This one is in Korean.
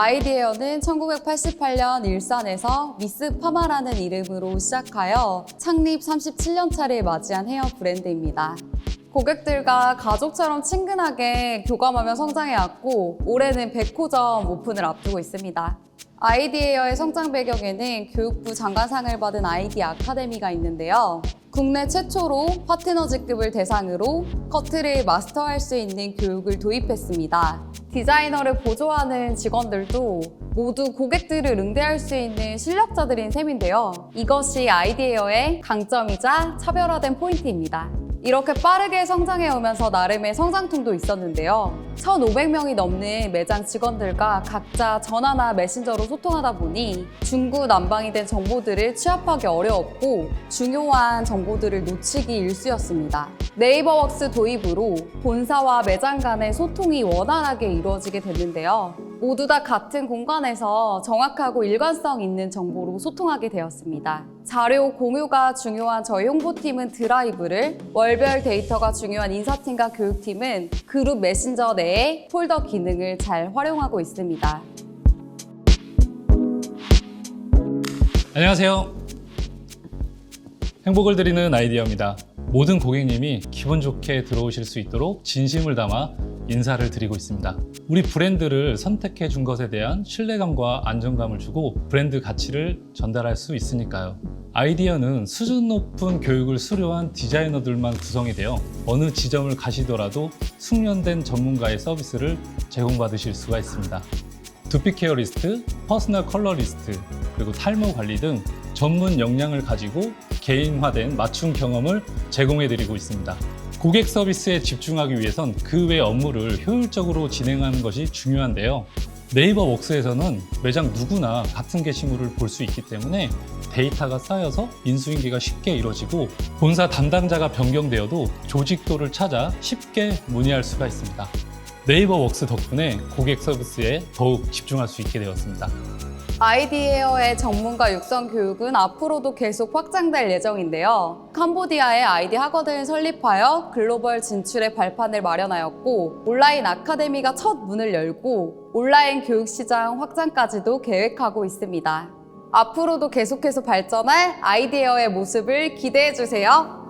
아이디에어는 1988년 일산에서 미스 파마라는 이름으로 시작하여 창립 37년 차를 맞이한 헤어 브랜드입니다. 고객들과 가족처럼 친근하게 교감하며 성장해왔고 올해는 100호점 오픈을 앞두고 있습니다. 아이디에어의 성장 배경에는 교육부 장관상을 받은 아이디 아카데미가 있는데요. 국내 최초로 파트너즈급을 대상으로 커트를 마스터할 수 있는 교육을 도입했습니다. 디자이너를 보조하는 직원들도 모두 고객들을 응대할 수 있는 실력자들인 셈인데요. 이것이 아이디에어의 강점이자 차별화된 포인트입니다. 이렇게 빠르게 성장해 오면서 나름의 성장통도 있었는데요. 1,500명이 넘는 매장 직원들과 각자 전화나 메신저로 소통하다 보니 중구 난방이 된 정보들을 취합하기 어려웠고 중요한 정보들을 놓치기 일쑤였습니다. 네이버웍스 도입으로 본사와 매장 간의 소통이 원활하게 이루어지게 됐는데요. 모두 다 같은 공간에서 정확하고 일관성 있는 정보로 소통하게 되었습니다. 자료 공유가 중요한 저희 홍보팀은 드라이브를, 월별 데이터가 중요한 인사팀과 교육팀은 그룹 메신저 내에 폴더 기능을 잘 활용하고 있습니다. 안녕하세요. 행복을 드리는 아이디어입니다. 모든 고객님이 기분 좋게 들어오실 수 있도록 진심을 담아 인사를 드리고 있습니다. 우리 브랜드를 선택해 준 것에 대한 신뢰감과 안정감을 주고 브랜드 가치를 전달할 수 있으니까요. 아이디어는 수준 높은 교육을 수료한 디자이너들만 구성이 되어 어느 지점을 가시더라도 숙련된 전문가의 서비스를 제공받으실 수가 있습니다. 두피 케어 리스트, 퍼스널 컬러 리스트, 그리고 탈모 관리 등 전문 역량을 가지고 개인화된 맞춤 경험을 제공해 드리고 있습니다. 고객 서비스에 집중하기 위해선 그 외 업무를 효율적으로 진행하는 것이 중요한데요. 네이버 웍스에서는 매장 누구나 같은 게시물을 볼 수 있기 때문에 데이터가 쌓여서 인수인계가 쉽게 이루어지고 본사 담당자가 변경되어도 조직도를 찾아 쉽게 문의할 수가 있습니다. 네이버 웍스 덕분에 고객 서비스에 더욱 집중할 수 있게 되었습니다. 아이디에어의 전문가 육성 교육은 앞으로도 계속 확장될 예정인데요. 캄보디아에 아이디 학원을 설립하여 글로벌 진출의 발판을 마련하였고, 온라인 아카데미가 첫 문을 열고, 온라인 교육 시장 확장까지도 계획하고 있습니다. 앞으로도 계속해서 발전할 아이디에어의 모습을 기대해 주세요.